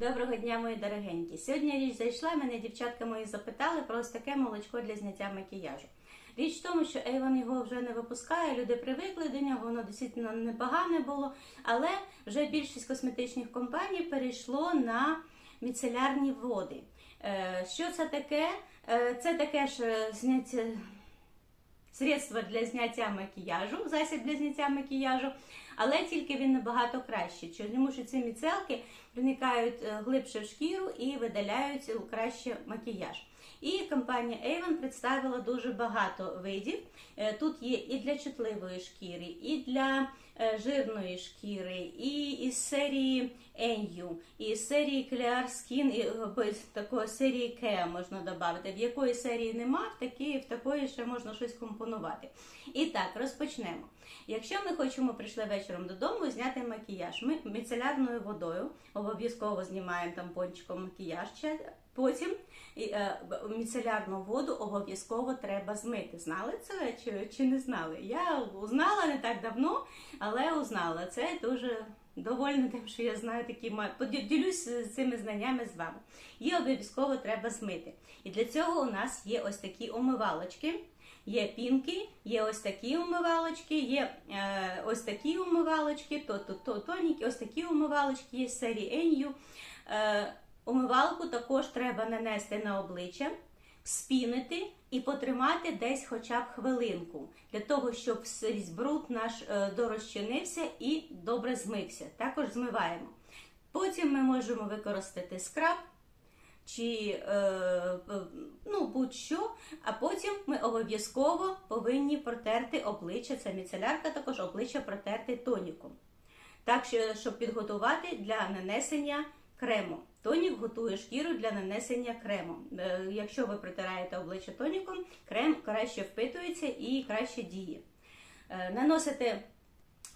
Доброго дня, мої дорогенькі. Сьогодні річ зайшла, мене дівчатка мої запитали про ось таке молочко для зняття макіяжу. Річ в тому, що Avon його вже не випускає, люди привикли до нього, воно дійсно непогане було, але вже більшість косметичних компаній перейшло на міцелярні води. Е, Що це таке? Е, Це таке ж е, зняття средство для зняття макіяжу, засіб для зняття макіяжу, але тільки він набагато кращий, тому що ці міцелки проникають е, глибше в шкіру і видаляють краще макіяж. І компанія Avon представила дуже багато видів. Е, Тут є і для чутливої шкіри, і для е, жирної шкіри, і із серії NU, і із серії Clear Skin, і е, такої серії Kea можна додати. В якої серії нема, в такій, в такої ще можна щось компонувати. І так, розпочнемо. Якщо ми хочемо прийшли вечором додому зняти макіяж, ми міцелярною водою обов'язково знімаємо там пончиком макіяж. Потім міцелярну воду обов'язково треба змити. Знали це чи, чи не знали? Я узнала не так давно, але узнала. Це дуже довольна тим, що я знаю такі ма- поділ- ділюсь е, цими знаннями з вами. Її обов'язково треба змити. І для цього у нас є ось такі умивалочки. Є пінки, є ось такі умивалочки, є е, ось такі умивалочки, то, то, то тоніки, ось такі умивалочки, є серії. Е, умивалку також треба нанести на обличчя, спінити і потримати десь хоча б хвилинку, для того, щоб бруд наш е, дорозчинився і добре змився. Також змиваємо. Потім ми можемо використати скраб чи е, е, ну, будь-що, а потім ми обов'язково повинні протерти обличчя. Це міцелярка також обличчя протерти тоніком. Так, щоб підготувати для нанесення крему. Тонік готує шкіру для нанесення крему. Е, Якщо ви протираєте обличчя тоніком, крем краще впитується і краще діє. Е, Наносите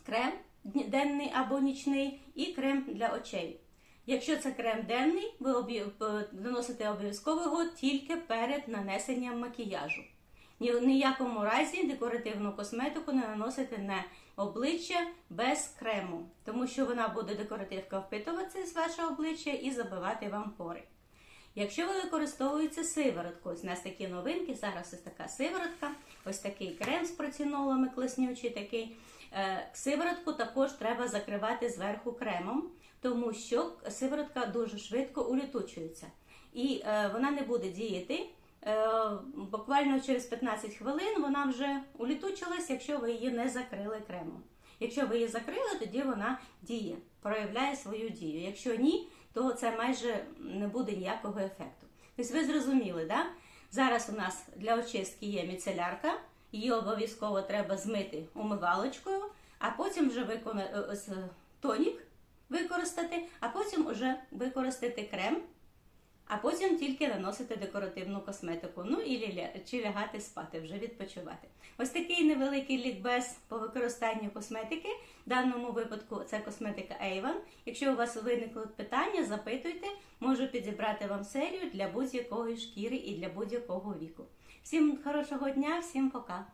крем денний або нічний і крем для очей. Якщо це крем денний, ви наносите обов'язково тільки перед нанесенням макіяжу. Ні в ніякому разі декоративну косметику не наносите на обличчя без крему, тому що вона буде декоративка впитуватися з ваше обличчя і забивати вам пори. Якщо ви використовуєте сиворотку, ось у нас такі новинки, зараз ось така сиворотка, ось такий крем з процінолами, класнючий такий. Е, Сиворотку також треба закривати зверху кремом, тому що сиворотка дуже швидко улітучується. І е, вона не буде діяти. Е, буквально через 15 хвилин вона вже улітучилась, якщо ви її не закрили кремом. Якщо ви її закрили, тоді вона діє, проявляє свою дію. Якщо ні, то це майже не буде ніякого ефекту. Тобто ви зрозуміли, да? Зараз у нас для очистки є міцелярка, її обов'язково треба змити умивалочкою, а потім вже виконати тонік використати, а потім вже використати крем, а потім тільки наносити декоративну косметику. Ну і чи лягати спати, вже відпочивати. Ось такий невеликий лікбез по використанню косметики. В даному випадку це косметика Avon. Якщо у вас виникли питання, запитуйте, можу підібрати вам серію для будь-якої шкіри і для будь-якого віку. Всім хорошого дня, всім пока!